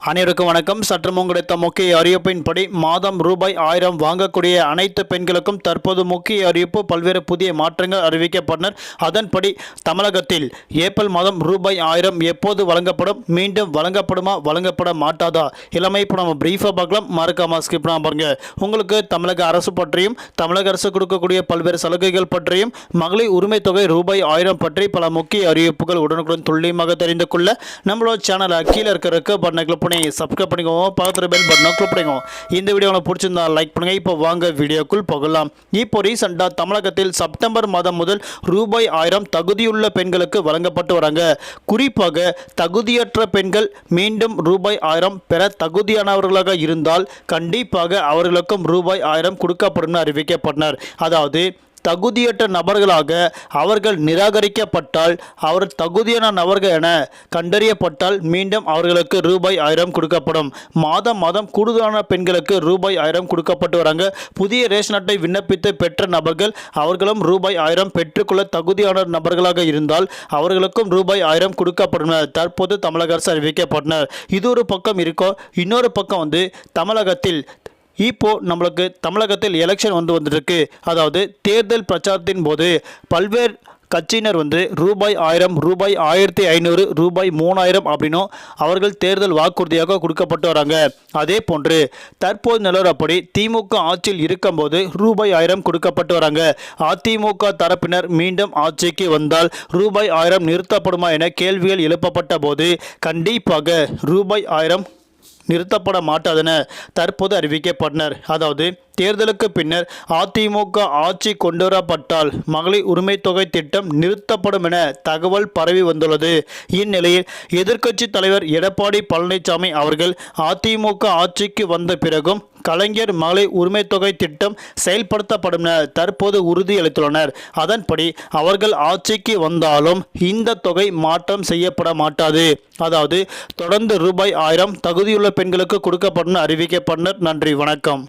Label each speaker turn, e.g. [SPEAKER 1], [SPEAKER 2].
[SPEAKER 1] அனைவருக்கும் வணக்கம் சற்று முன் கிடைத்த முக்கிய அறிவிப்பின்படி மாதம் ரூபாய் ஆயிரம் வாங்கக்கூடிய அனைத்து பெண்களுக்கும் தற்போது முக்கிய அறிவிப்பு பல்வேறு புதிய மாற்றங்கள் அறிவிக்கப்பட்டனர் அதன்படி தமிழகத்தில் ஏப்ரல் மாதம் ரூபாய் ஆயிரம் எப்போது வழங்கப்படும் மீண்டும் வழங்கப்படுமா வழங்கப்பட மாட்டாதா இளமை இப்போ நம்ம பிரீஃபாக பார்க்கலாம் மறக்காம ஸ்கிப் பாருங்க உங்களுக்கு தமிழக அரசு பற்றியும் தமிழக அரசு கொடுக்கக்கூடிய பல்வேறு சலுகைகள் பற்றியும் மகளிர் உரிமை தொகை ரூபாய் ஆயிரம் பற்றி பல முக்கிய அறிவிப்புகள் உடனுக்குடன் துல்லியமாக தெரிந்து கொள்ள நம்மளோட சேனலை கீழே இருக்கிற இருக்க பண்ணி சப்ஸ்கிரைப் பண்ணிக்கோங்க பக்கத்தில் பெல் பட்டனை கிளிக் பண்ணிக்கோங்க இந்த வீடியோ உங்களுக்கு பிடிச்சிருந்தா லைக் பண்ணுங்க. இப்போ வாங்க வீடியோக்குள் போகலாம். இப்போ ரீசெண்டாக தமிழகத்தில் செப்டம்பர் மாதம் முதல் ரூபாய் ஆயிரம் தகுதியுள்ள பெண்களுக்கு வழங்கப்பட்டு வராங்க. குறிப்பாக தகுதியற்ற பெண்கள் மீண்டும் ரூபாய் ஆயிரம் பெற தகுதியானவர்களாக இருந்தால் கண்டிப்பாக அவர்களுக்கும் ரூபாய் ஆயிரம் கொடுக்கப்படும் அறிவிக்கப்பட்டனர். அதாவது தகுதியற்ற நபர்களாக அவர்கள் நிராகரிக்கப்பட்டால் அவர் தகுதியான நபர்கள் என கண்டறியப்பட்டால் மீண்டும் அவர்களுக்கு ரூபாய் ஆயிரம் கொடுக்கப்படும். மாதம் மாதம் கூடுதலான பெண்களுக்கு ரூபாய் ஆயிரம் கொடுக்கப்பட்டு வராங்க. புதிய ரேஷன் அட்டை விண்ணப்பித்து பெற்ற நபர்கள் அவர்களும் ரூபாய் ஆயிரம் பெற்றுக்கொள்ள தகுதியான நபர்களாக இருந்தால் அவர்களுக்கும் ரூபாய் ஆயிரம் கொடுக்கப்படும் தற்போது தமிழக அரசு அறிவிக்கப்பட்டனர். இது ஒரு பக்கம் இருக்கோ இன்னொரு பக்கம் வந்து தமிழகத்தில் இப்போது நம்மளுக்கு தமிழகத்தில் எலெக்ஷன் வந்து வந்துருக்கு. அதாவது தேர்தல் பிரச்சாரத்தின் போது பல்வேறு கட்சியினர் வந்து ரூபாய் ஆயிரம் ரூபாய் ஆயிரத்தி ஐநூறு ரூபாய் மூணாயிரம் அப்படின்னும் அவர்கள் தேர்தல் வாக்குறுதியாக கொடுக்கப்பட்டு வராங்க. அதே போன்று தற்போது நிலவரப்படி திமுக ஆட்சியில் இருக்கும்போது ரூபாய் ஆயிரம் கொடுக்கப்பட்டு வராங்க. அதிமுக தரப்பினர் மீண்டும் ஆட்சிக்கு வந்தால் ரூபாய் ஆயிரம் நிறுத்தப்படுமா என கேள்விகள் எழுப்பப்பட்ட போது கண்டிப்பாக ரூபாய் ஆயிரம் நிறுத்தப்பட மாட்டாதென தற்போது அறிவிக்கப்பட்டனர். அதாவது தேர்தலுக்கு பின்னர் அதிமுக ஆட்சி கொண்டுவரப்பட்டால் மகளிர் உரிமை தொகை திட்டம் நிறுத்தப்படும் என தகவல் பரவி வந்துள்ளது. இந்நிலையில் எதிர்க்கட்சி தலைவர் எடப்பாடி பழனிசாமி அவர்கள் அதிமுக ஆட்சிக்கு வந்த பிறகும் கலைஞர் மகளிர் உரிமை தொகை திட்டம் செயல்படுத்தப்படும் என தற்போது உறுதியளித்துள்ளனர். அதன்படி அவர்கள் ஆட்சிக்கு வந்தாலும் இந்த தொகை மாற்றம் செய்யப்பட மாட்டாது. அதாவது தொடர்ந்து ரூபாய் ஆயிரம் தகுதியுள்ள பெண்களுக்கு கொடுக்கப்படும் அறிவிக்கப்பட்டனர் நன்றி வணக்கம்.